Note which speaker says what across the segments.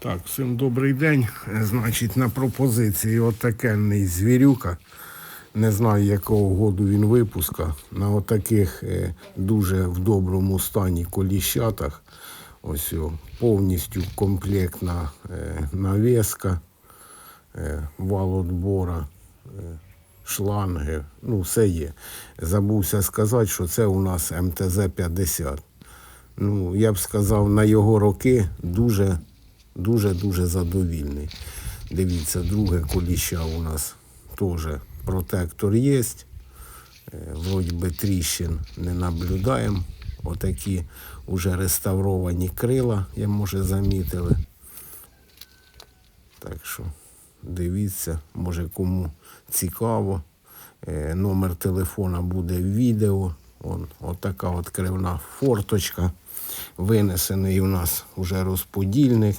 Speaker 1: Так, всім добрий день. Значить, на пропозиції отакенний звірюка. Не знаю, якого году він випуска. На отаких е, дуже в доброму стані коліщатах. Ось о, повністю комплектна е, навіска, е, вал отбора, шланги. Ну, все є. Забувся сказати, що це у нас МТЗ-50. Ну, я б сказав, на його роки дуже, дуже, дуже задовільний. Дивіться, друге коліща у нас теж протектор є. Е, Вроді би тріщин не наблюдаємо. Отакі уже реставровані крила, я може замітили. Так що дивіться, може кому цікаво. Е, Номер телефона буде в відео. Вон, отака от кривна форточка. Винесений у нас уже розподільник.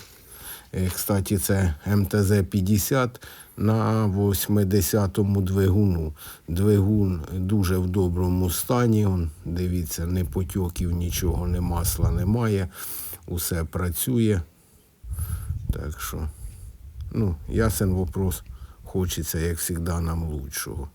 Speaker 1: Е, Кстати, це МТЗ-50 на 80-му двигуну. Двигун дуже в доброму стані. Дивіться, не потьоків, нічого, не масла немає. Усе працює. Так що, ну, ясен вопрос. Хочеться, як завжди, нам лучшого.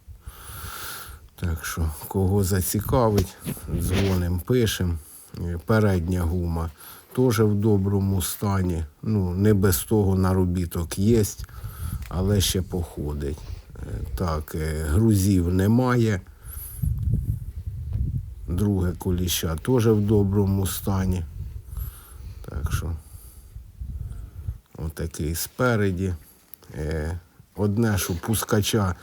Speaker 1: Так що, кого зацікавить, дзвоним, пишем. Е, Передня гума теж в доброму стані. Ну, не без того наробіток є, але ще походить. Е, Так, е, грузів немає. Друге коліща теж в доброму стані. Так що, отакий спереді. Одне, що пускача,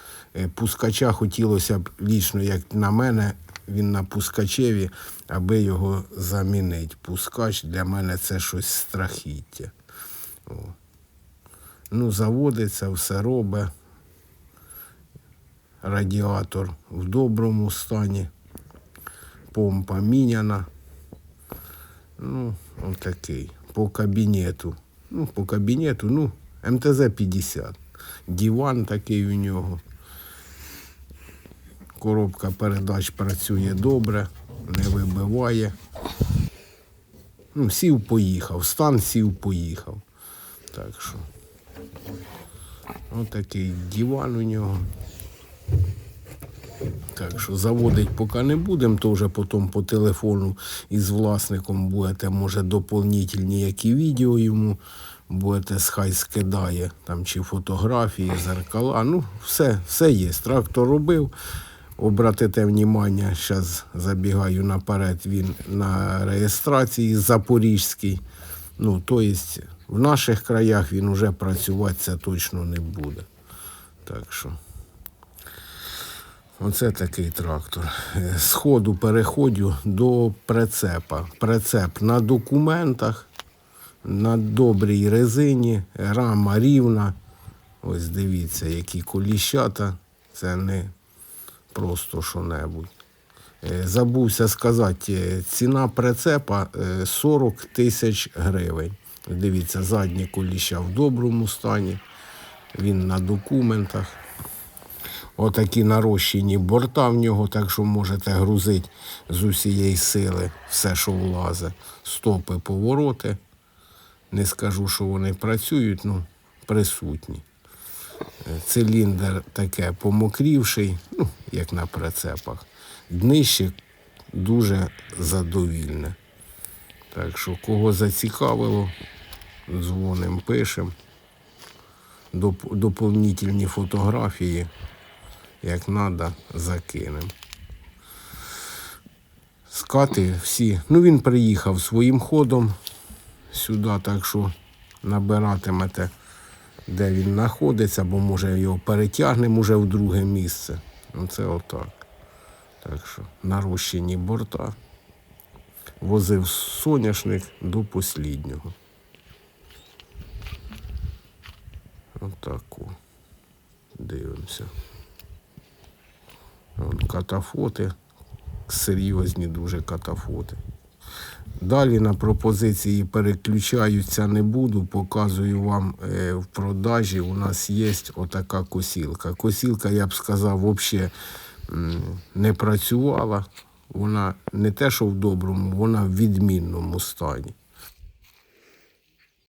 Speaker 1: пускача хотілося б лічно, як на мене, він на пускачеві, аби його замінити. Пускач для мене це щось страхіття. О. Ну, заводиться, все робить. Радіатор в доброму стані. Помпа міняна. Ну, отакий. По кабінету. Ну, по кабінету, ну, МТЗ-50. Диван такий у нього. Коробка передач працює добре, не вибиває. Ну, сів, поїхав. Стан сів, поїхав. Так що. Отакий диван у нього. Так що заводить поки не будемо, то вже потім по телефону із власником будете, може, доповнительні які відео йому будете, хай скидає там чи фотографії, зеркала. Ну, все, все є. Трактор робив. Обратите внимання, зараз забігаю наперед, він на реєстрації Запорізький. Ну, тобто в наших краях він вже працювати це точно не буде. Так що. Оце такий трактор. Е, З ходу переходю до прицепа. Прицеп на документах, на добрій резині, рама рівна. Ось дивіться, які коліщата. Це не просто що-небудь. Е, Забувся сказати, е, ціна прицепа е, 40 тисяч гривень. Дивіться, задні коліща в доброму стані. Він на документах. Отакі нарощені борта в нього, так що можете грузити з усієї сили все, що влазить. Стопи, повороти. Не скажу, що вони працюють, ну присутні. Циліндр таке помокрівший, ну, як на прицепах. Днище дуже задовільне. Так що, кого зацікавило, дзвоним, пишемо. Доп- доповнительні фотографії, як треба, закинемо. Скати всі. Ну він приїхав своїм ходом сюди, так що набиратимете, де він знаходиться, бо може його перетягнемо вже в друге місце. Ну це отак. Так що нарощені борта. Возив соняшник до посліднього. Отаку. Дивимося. Катафоти. Серйозні дуже катафоти. Далі на пропозиції переключаються не буду. Показую вам е, в продажі. У нас є отака косілка. Косілка, я б сказав, взагалі не працювала. Вона не те, що в доброму, вона в відмінному стані.